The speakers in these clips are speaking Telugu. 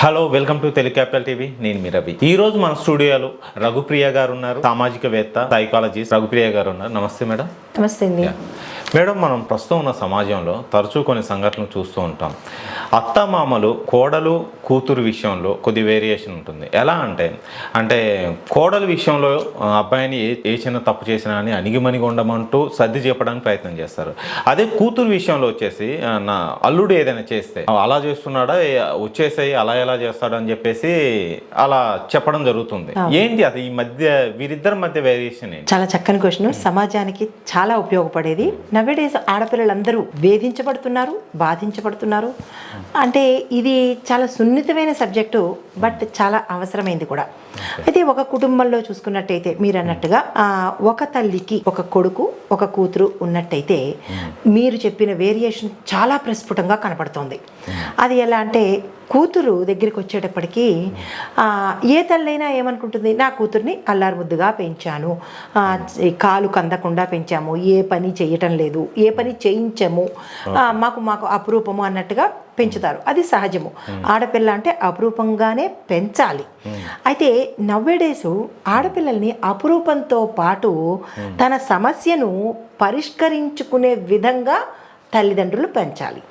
Hello welcome to Telugu capital TV నేను మీ రవి. ఈ రోజు మన స్టూడియోలో రఘుప్రియ గారు ఉన్నారు సామాజికవేత్త సైకాలజిస్ట్ రఘుప్రియ గారు ఉన్నారు. నమస్తే మేడం. నమస్తే మేడం మనం ప్రస్తుతం ఉన్న సమాజంలో తరచూ కొన్ని సంఘటనలు చూస్తూ ఉంటాం. అత్తమామలు కోడలు కూతురు విషయంలో కొద్ది వేరియేషన్ ఉంటుంది. ఎలా అంటే అంటే కోడలు విషయంలో అబ్బాయిని ఏ ఏ చిన్న తప్పు చేసినా అని అణిగిమణిగి ఉండమంటూ సర్ది చెప్పడానికి ప్రయత్నం చేస్తారు. అదే కూతురు విషయంలో వచ్చేసి నా అల్లుడు ఏదైనా చేస్తే "ఆ, అలా చేస్తున్నాడా వచ్చేసాయి అలా ఎలా చేస్తాడు అని చెప్పేసి అలా చెప్పడం జరుగుతుంది. ఏంటి అది? ఈ మధ్య వీరిద్దరి మధ్య వేరియేషన్ చాలా చక్కని క్వశ్చన్ సమాజానికి చాలా ఉపయోగపడేది. నవ్వేడేస్ ఆడపిల్లలందరూ వేధించబడుతున్నారు బాధించబడుతున్నారు. అంటే ఇది చాలా సున్నితమైన సబ్జెక్టు బట్ చాలా అవసరమైంది కూడా. అయితే ఒక కుటుంబంలో చూసుకున్నట్టయితే మీరు అన్నట్టుగా ఒక తల్లికి ఒక కొడుకు ఒక కూతురు ఉన్నట్టయితే మీరు చెప్పిన వేరియేషన్ చాలా ప్రస్ఫుటంగా కనపడుతోంది. అది ఎలా అంటే కూతురు దగ్గరికి వచ్చేటప్పటికి ఏ తల్లైనా ఏమనుకుంటుంది? నా కూతుర్ని అల్లారు ముద్దుగా పెంచాను కాలు కందకుండా పెంచాము. ఏ పని చేయటం లేదు. ఏ పని చేయించము. మాకు మాకు అపురూపము అన్నట్టుగా పెంచుతారు. అది సహజము. ఆడపిల్ల అంటే అపురూపంగానే పెంచాలి. అయితే నవ్వేడేసు ఆడపిల్లల్ని అపురూపంతో పాటు తన సమస్యను పరిష్కరించుకునే విధంగా తల్లిదండ్రులు పెంచాలి.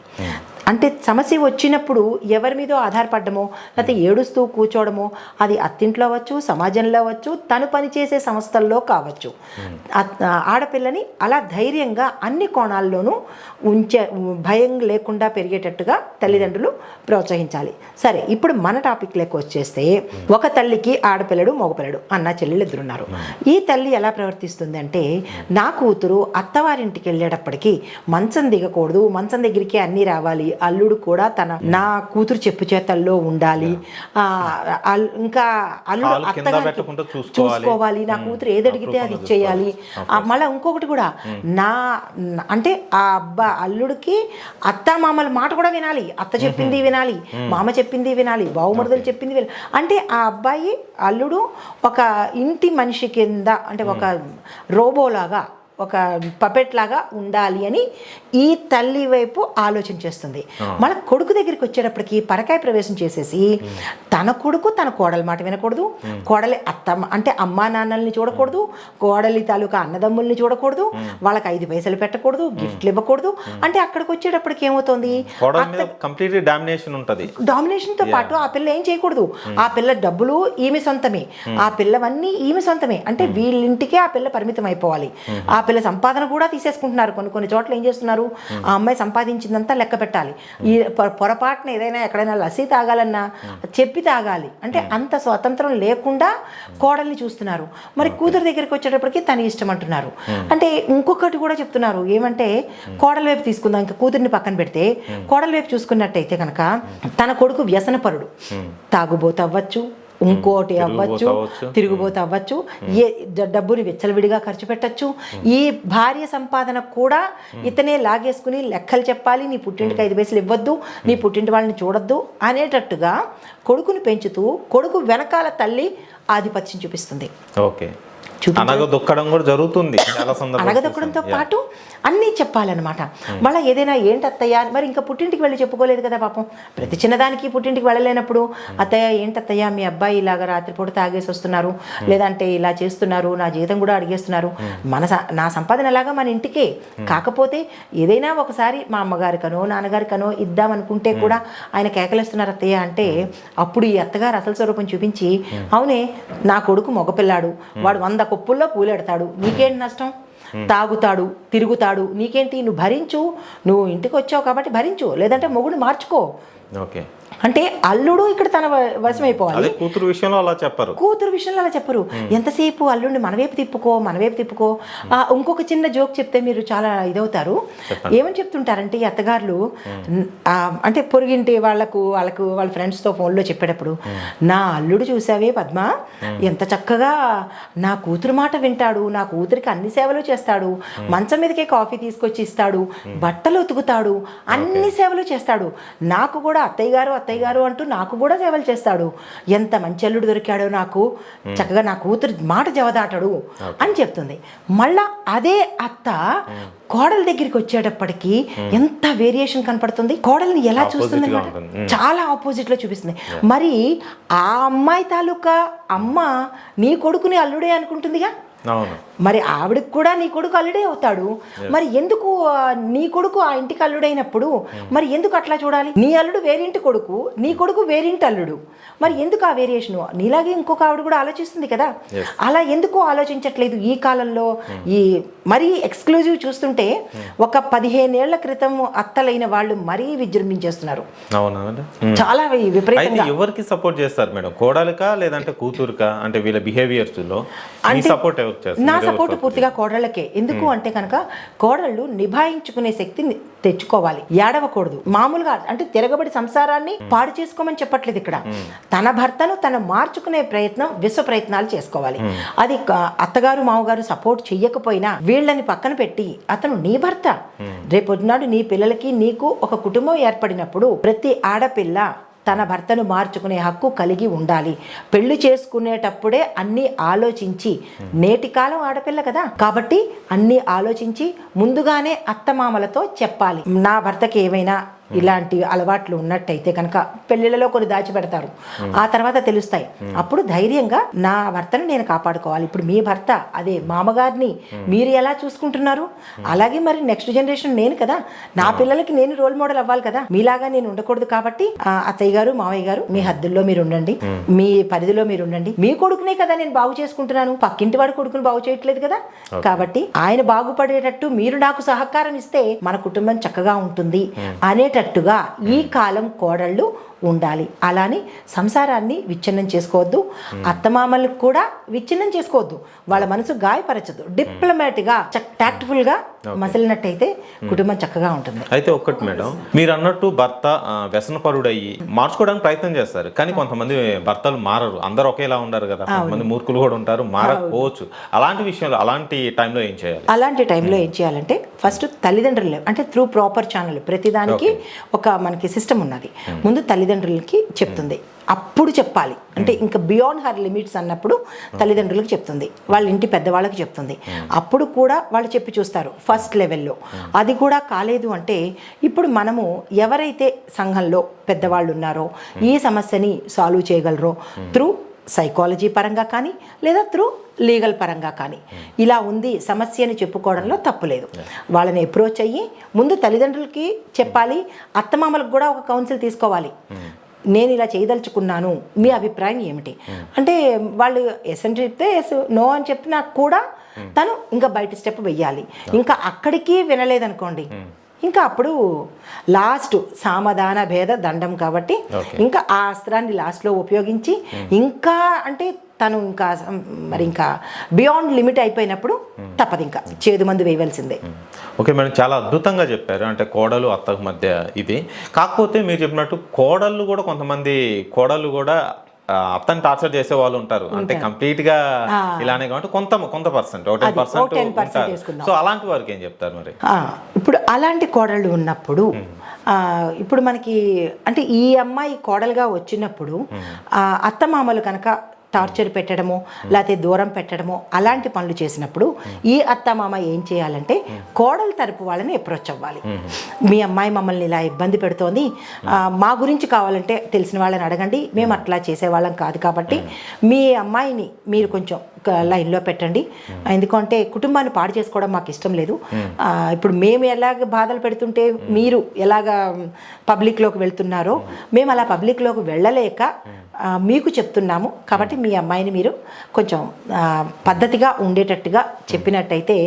అంటే సమస్య వచ్చినప్పుడు ఎవరి మీదో ఆధారపడమో లేకపోతే ఏడుస్తూ కూర్చోవడమో అది అత్తింట్లో అవ్వచ్చు సమాజంలో అవ్వచ్చు తను పనిచేసే సంస్థల్లో కావచ్చు. ఆ- ఆడపిల్లని అలా ధైర్యంగా అన్ని కోణాల్లోనూ ఉంచే భయం లేకుండా పెరిగేటట్టుగా తల్లిదండ్రులు ప్రోత్సహించాలి. సరే ఇప్పుడు మన టాపిక్ లెక్క వచ్చేస్తే ఒక తల్లికి ఆడపిల్లడు మగపిల్లడు అన్న చెల్లెలు ఇద్దరున్నారు. ఈ తల్లి ఎలా ప్రవర్తిస్తుంది అంటే నా కూతురు అత్తవారింటికి వెళ్ళేటప్పటికి మంచం దిగకూడదు మంచం దగ్గరికి అన్నీ రావాలి అల్లుడు కూడా తన నా కూతురు చెప్పు చేతల్లో ఉండాలి. ఇంకా అల్లుడు పెట్టకుండా చూసుకోవాలి. నా కూతురు ఏది అడిగితే అది ఇచ్చేయాలి మళ్ళీ ఇంకొకటి కూడా నా నా- అంటే ఆ అబ్బా అల్లుడికి అత్త మామల మాట కూడా వినాలి. అత్త చెప్పింది వినాలి. మామ చెప్పింది వినాలి. బావుమరుదులు చెప్పింది వినాలి. అంటే ఆ అబ్బాయి అల్లుడు ఒక ఇంటి మనిషి కింద అంటే ఒక రోబోలాగా ఒక పపెట్ లాగా ఉండాలి అని ఈ తల్లి వైపు ఆలోచన చేస్తుంది. మన కొడుకు దగ్గరికి వచ్చేటప్పటికి పరకాయ ప్రవేశం చేసేసి తన కొడుకు తన కోడల మాట వినకూడదు. కోడలి అత్త అంటే అమ్మా నాన్నల్ని చూడకూడదు. కోడలి తాలూకా అన్నదమ్ముల్ని చూడకూడదు. వాళ్ళకి ఐదు పైసలు పెట్టకూడదు గిఫ్ట్లు ఇవ్వకూడదు. అంటే అక్కడికి వచ్చేటప్పటికి ఏమవుతుంది? డామినేషన్ ఉంటుంది. తో పాటు ఆ పిల్ల ఏం చేయకూడదు? ఆ పిల్ల డబ్బులు ఈమె సొంతమే. ఆ పిల్లవన్నీ ఈమె సొంతమే. అంటే వీళ్ళింటికే ఆ పిల్ల పరిమితం అయిపోవాలి. ఆ పిల్ల సంపాదన కూడా తీసేసుకుంటున్నారు. కొన్ని కొన్ని చోట్ల ఏం చేస్తున్నారు? ఆ అమ్మాయి సంపాదించిందంతా లెక్క పెట్టాలి. ఈ పొరపాటున ఏదైనా ఎక్కడైనా లస్సీ తాగాలన్నా చెప్పి తాగాలి. అంటే అంత స్వాతంత్రం లేకుండా కోడల్ని చూస్తున్నారు. మరి కూతురు దగ్గరికి వచ్చేటప్పటికి తన ఇష్టం అంటున్నారు. అంటే ఇంకొకటి కూడా చెప్తున్నారు. ఏమంటే కోడల వైపు తీసుకుందాం ఇంకా కూతుర్ని పక్కన పెడితే కోడల వైపు చూసుకున్నట్టయితే కనుక తన కొడుకు వ్యసనపరుడు. తాగుబోతు అవ్వచ్చు ఇంకోటి అవ్వచ్చు. తిరుగుబోతు అవ్వచ్చు. ఏ డబ్బుని విచ్చలవిడిగా ఖర్చు పెట్టచ్చు. ఈ భార్య సంపాదన కూడా ఇతనే లాగేసుకుని లెక్కలు చెప్పాలి నీ పుట్టింటికి ఐదు పైసలు ఇవ్వద్దు నీ పుట్టింటి వాళ్ళని చూడొద్దు అనేటట్టుగా కొడుకుని పెంచుతూ కొడుకు వెనకాల తల్లి ఆధిపత్యం చూపిస్తుంది. ఓకే. అనగదొక్కడం కూడా జరుగుతుంది అనగదొక్కడంతో పాటు అన్నీ చెప్పాలన్నమాట. మళ్ళీ ఏదైనా ఏంటి అత్తయ్య మరి ఇంకా పుట్టింటికి వెళ్ళి చెప్పుకోలేదు కదా పాపం. ప్రతి చిన్నదానికి పుట్టింటికి వెళ్ళలేనప్పుడు అత్తయ్య ఏంటి అత్తయ్య మీ అబ్బాయి ఇలాగ రాత్రిపూట తాగేసి వస్తున్నారు లేదంటే ఇలా చేస్తున్నారు నా జీతం కూడా అడిగేస్తున్నారు. మన స- నా సంపాదన ఎలాగా మన ఇంటికే. కాకపోతే ఏదైనా ఒకసారి మా అమ్మగారికనో నాన్నగారికనో ఇద్దామనుకుంటే కూడా ఆయన కేకలేస్తున్నారు అత్తయ్య అంటే అప్పుడు ఈ అత్తగారు అసలు స్వరూపం చూపించి అవునే నా కొడుకు మగపిల్లాడు. వాడు వంద వంద కొప్పుల్లో పూలెడతాడు నీకేంటి నష్టం? తాగుతాడు తిరుగుతాడు నీకేంటి? నువ్వు భరించు. నువ్వు ఇంటికి వచ్చావు కాబట్టి భరించు. లేదంటే మొగుడు మార్చుకో. ఓకే. అంటే అల్లుడు ఇక్కడ తన వశమైపోవాలి. కూతురు విషయంలో అలా చెప్పరు. కూతురు విషయంలో అలా చెప్పరు. ఎంతసేపు అల్లుడిని మన వైపు తిప్పుకో మన వైపు తిప్పుకో? ఆ, ఇంకొక చిన్న జోక్ చెప్తే మీరు చాలా ఇదవుతారు. ఏమని చెప్తుంటారంటే ఈ అత్తగారులు అంటే పొరుగింటి వాళ్ళకు వాళ్ళకు వాళ్ళ ఫ్రెండ్స్తో ఫోన్లో చెప్పేటప్పుడు నా అల్లుడు చూసావే పద్మ? ఎంత చక్కగా నా కూతురు మాట వింటాడు. నా కూతురికి అన్ని సేవలు చేస్తాడు. మంచం మీదకే కాఫీ తీసుకొచ్చి ఇస్తాడు. బట్టలు ఉతుకుతాడు. అన్ని సేవలు చేస్తాడు. నాకు కూడా అత్తయ్య గారు అత్తయ్య గారు అంటూ నాకు కూడా సేవలు చేస్తాడు. ఎంత మంచి అల్లుడు దొరికాడో నాకు. చక్కగా నా కూతురు మాట జవదాటడు అని చెప్తుంది. మళ్ళా అదే అత్త కోడల దగ్గరికి వచ్చేటప్పటికి ఎంత వేరియేషన్ కనపడుతుంది. కోడల్ని ఎలా చూస్తుంది? ఉంటుంది. చాలా ఆపోజిట్లో చూపిస్తుంది. మరి ఆ అమ్మాయి తాలూకా అమ్మ నీ కొడుకుని అల్లుడే అనుకుంటుందిగా? మరి ఆవిడకి కూడా నీ కొడుకు అల్లుడే అవుతాడు. మరి ఎందుకు నీ కొడుకు ఆ ఇంటికి అల్లుడైనప్పుడు మరి ఎందుకు అట్లా చూడాలి? నీ అల్లుడు వేరింటి కొడుకు నీ కొడుకు వేరింటి అల్లుడు. మరి ఎందుకు ఆ వేరియేషన్? నీలాగే ఇంకొక ఆవిడ కూడా ఆలోచిస్తుంది కదా. అలా ఎందుకు ఆలోచించట్లేదు ఈ కాలంలో? ఈ మరీ ఎక్స్క్లూజివ్ చూస్తుంటే ఒక పదిహేనేళ్ళ క్రితం అత్తలైన వాళ్ళు మరీ విజృంభించేస్తున్నారు. చాలా విపరీతంగా. ఎవరికి సపోర్ట్ చేస్తారు మేడం? కోడలికా లేదంటే కూతురుకా? అంటే వీళ్ళ బిహేవియర్స్లో సపోర్ట్ నా సపోర్ట్ పూర్తిగా కోడళ్ళకే. ఎందుకు అంటే కనుక కోడళ్ళు నిభాయించుకునే శక్తిని తెచ్చుకోవాలి. ఏడవకూడదు. మామూలుగా అంటే తిరగబడి సంసారాన్ని పాడు చేసుకోమని చెప్పట్లేదు ఇక్కడ. తన భర్తను తను మార్చుకునే ప్రయత్నం విశ్వ ప్రయత్నాలు చేసుకోవాలి. అది అత్తగారు మామగారు సపోర్ట్ చెయ్యకపోయినా వీళ్ళని పక్కన పెట్టి అతను నీ భర్త. రేపొద్దునాడు నీ పిల్లలకి నీకు ఒక కుటుంబం ఏర్పడినప్పుడు ప్రతి ఆడపిల్ల తన భర్తను మార్చుకునే హక్కు కలిగి ఉండాలి. పెళ్ళి చేసుకునేటప్పుడే అన్ని ఆలోచించి నేటి కాలం ఆడపిల్ల కదా. కాబట్టి అన్ని ఆలోచించి ముందుగానే అత్తమామలతో చెప్పాలి. నా భర్తకి ఏమైనా ఇలాంటి అలవాట్లు ఉన్నట్టయితే కనుక పెళ్ళిళ్ళలో కొన్ని దాచిపెడతారు. ఆ. తర్వాత తెలుస్తాయి. అప్పుడు ధైర్యంగా నా భర్తను నేను కాపాడుకోవాలి. ఇప్పుడు మీ భర్త అదే మామగారిని మీరు ఎలా చూసుకుంటున్నారు? అలాగే మరి నెక్స్ట్ జనరేషన్ నేను కదా. నా పిల్లలకి నేను రోల్ మోడల్ అవ్వాలి కదా. మీలాగా నేను ఉండకూడదు కాబట్టి ఆ, అత్తయ్య గారు మావయ్య గారు మీ హద్దుల్లో మీరు ఉండండి. మీ పరిధిలో మీరు ఉండండి. మీ కొడుకునే కదా నేను బాగు చేసుకుంటున్నాను. పక్కింటి వాడి కొడుకుని బాగు చేయట్లేదు కదా. కాబట్టి ఆయన బాగుపడేటట్టు మీరు నాకు సహకారం ఇస్తే మన కుటుంబం చక్కగా ఉంటుంది అనేటట్టుగా ఈ కాలం కోడళ్ళు ఉండాలి. అలాని సంసారాన్ని విచ్ఛిన్నం చేసుకోవద్దు. అత్తమామలకు కూడా విచ్ఛిన్నం చేసుకోవద్దు. వాళ్ళ మనసు గాయపరచదు. డిప్లొమాటిక్గా టాక్ట్ఫుల్గా మసిలినట్టయితే కుటుంబం చక్కగా ఉంటుంది. అయితే ఒక్కటి మేడం మీరు అన్నట్టు భర్త వ్యసనపరుడయ్యి మార్చుకోవడానికి ప్రయత్నం చేస్తారు. కానీ కొంతమంది భర్తలు మారరు. అందరూ ఒకేలా ఉండరు కదా. కొంతమంది మూర్ఖులు కూడా ఉంటారు. మారకపోవచ్చు. అలాంటి విషయంలో అలాంటి టైంలో ఏం చేయాలి? అలాంటి టైంలో ఏం చేయాలంటే ఫస్ట్ తల్లిదండ్రులు అంటే త్రూ ప్రాపర్ ఛానల్ ప్రతిదానికి ఒక మనకి సిస్టమ్ ఉన్నది. ముందు తల్లిదండ్రులకి చెప్తుంది. అప్పుడు చెప్పాలి. అంటే ఇంకా బియాండ్ హర్ లిమిట్స్ అన్నప్పుడు తల్లిదండ్రులకు చెప్తుంది. వాళ్ళ ఇంటి పెద్దవాళ్ళకి చెప్తుంది. అప్పుడు కూడా వాళ్ళు చెప్పి చూస్తారు ఫస్ట్ లెవెల్లో. అది కూడా కాలేదు అంటే ఇప్పుడు మనము ఎవరైతే సంఘంలో పెద్దవాళ్ళు ఉన్నారో ఈ సమస్యని సాల్వ్ చేయగలరో త్రూ సైకాలజీ పరంగా కానీ లేదా త్రూ లీగల్ పరంగా కానీ. ఇలా ఉంది సమస్యని చెప్పుకోవడంలో తప్పులేదు వాళ్ళని అప్రోచ్ అయ్యి ముందు తల్లిదండ్రులకి చెప్పాలి అత్తమామలకు కూడా ఒక కౌన్సిల్ తీసుకోవాలి. నేను ఇలా చేయదలుచుకున్నాను మీ అభిప్రాయం ఏమిటి? అంటే వాళ్ళు ఎస్ అని చెప్తే ఎస్ నో అని చెప్పినా కూడా తను ఇంకా బయట స్టెప్ వెయ్యాలి. ఇంకా అక్కడికి వినలేదనుకోండి. ఇంకా అప్పుడు లాస్ట్ సామధాన భేద దండం కాబట్టి ఇంకా ఆ అస్త్రాన్ని లాస్ట్లో ఉపయోగించి ఇంకా అంటే తను ఇంకా మరి ఇంకా బియాండ్ లిమిట్ అయిపోయినప్పుడు తప్పదు ఇంకా. చేదు మందు వేయవలసిందే. ఓకే మేడం చాలా అద్భుతంగా చెప్పారు. అంటే కోడలు అత్తకు మధ్య ఇది. కాకపోతే మీరు చెప్పినట్టు కోడళ్ళు కూడా కొంతమంది కోడళ్ళు కూడా ఆ, అత్తని టార్చర్ చేసే వాళ్ళు ఉంటారు. అంటే కంప్లీట్గా ఇలానే కాబట్టి కొంత కొంత పర్సెంట్ ఒక టెన్ పర్సెంట్ ఒక 10% ఉంటారు. వేసుకుందాం. సో అలాంటి వారికి ఏం చెప్తారు మరి? ఇప్పుడు అలాంటి కోడళ్ళు ఉన్నప్పుడు ఇప్పుడు మనకి అంటే ఈ అమ్మాయి కోడలుగా వచ్చినప్పుడు అత్తమామలు కనుక టార్చర్ పెట్టడము లేకపోతే దూరం పెట్టడము అలాంటి పనులు చేసినప్పుడు ఈ అత్తమామ ఏం చేయాలంటే కోడలు తరపు వాళ్ళని అప్రోచ్ అవ్వాలి. మీ అమ్మాయి మమ్మల్ని ఇలా ఇబ్బంది పెడుతోంది. మా గురించి కావాలంటే తెలిసిన వాళ్ళని అడగండి. మేము అట్లా చేసేవాళ్ళం కాదు కాబట్టి మీ అమ్మాయిని మీరు కొంచెం లైన్లో పెట్టండి. ఎందుకంటే కుటుంబాన్ని పాడు చేసుకోవడం మాకు ఇష్టం లేదు. ఇప్పుడు మేము ఎలాగ బాధలు పెడుతుంటే మీరు ఎలాగ పబ్లిక్లోకి వెళ్తున్నారో మేము. అలా పబ్లిక్లోకి వెళ్ళలేక మీకు చెప్తున్నాము. కాబట్టి మీ అమ్మాయిని మీరు కొంచెం పద్ధతిగా ఉండేటట్టుగా చెప్పినట్టయితే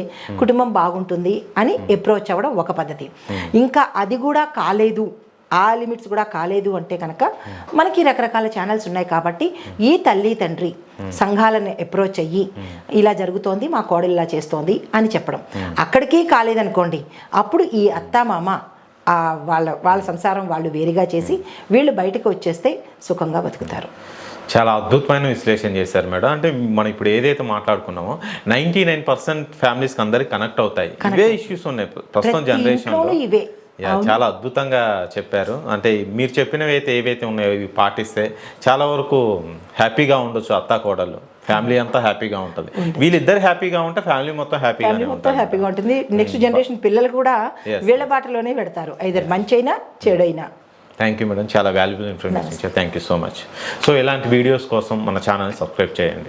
కుటుంబం బాగుంటుంది అని అప్రోచ్ అవ్వడం ఒక పద్ధతి. ఇంకా అది కూడా కాలేదు. ఆ లిమిట్స్ కూడా కాలేదు అంటే కనుక మనకి రకరకాల ఛానల్స్ ఉన్నాయి కాబట్టి ఈ తల్లి తండ్రి సంఘాలను అప్రోచ్ అయ్యి ఇలా జరుగుతోంది మా కోడలు ఇలా చేస్తోంది అని చెప్పడం. అక్కడికి కాలేదనుకోండి అప్పుడు ఈ అత్తామామ మామ వాళ్ళ వాళ్ళ సంసారం వాళ్ళు వేరుగా చేసి వీళ్ళు బయటకు వచ్చేస్తే సుఖంగా బతుకుతారు. చాలా అద్భుతమైన విశ్లేషణ చేశారు మేడం. అంటే మనం ఇప్పుడు ఏదైతే మాట్లాడుకున్నామో నైంటీ నైన్ పర్సెంట్ ఫ్యామిలీస్కి అందరికి కనెక్ట్ అవుతాయి. ఇవే ఇష్యూస్ ఉన్నాయి ప్రస్తుతం ఇంట్లోనూ ఇవే. చాలా అద్భుతంగా చెప్పారు. అంటే మీరు చెప్పినవి అయితే ఏవైతే ఉన్నాయో ఇవి పాటిస్తే చాలా వరకు హ్యాపీగా ఉండొచ్చు అత్తా కోడళ్ళు. ఫ్యామిలీ అంతా హ్యాపీగా ఉంటుంది. వీళ్ళిద్దరు హ్యాపీగా ఉంటే ఫ్యామిలీ మొత్తం ఫ్యామిలీ మొత్తం హ్యాపీగా ఉంటుంది. నెక్స్ట్ జనరేషన్ పిల్లలు కూడా వీళ్ళ బాటలోనే పెడతారు. ఐదర్ మంచి అయినా చెడైనా. థ్యాంక్ యూ మేడం చాలా వాల్యుబుల్ ఇన్ఫర్మేషన్ ఇచ్చారు. Thank you so much so ఇలాంటి వీడియోస్ కోసం మన ఛానల్ సబ్స్క్రైబ్ చేయండి.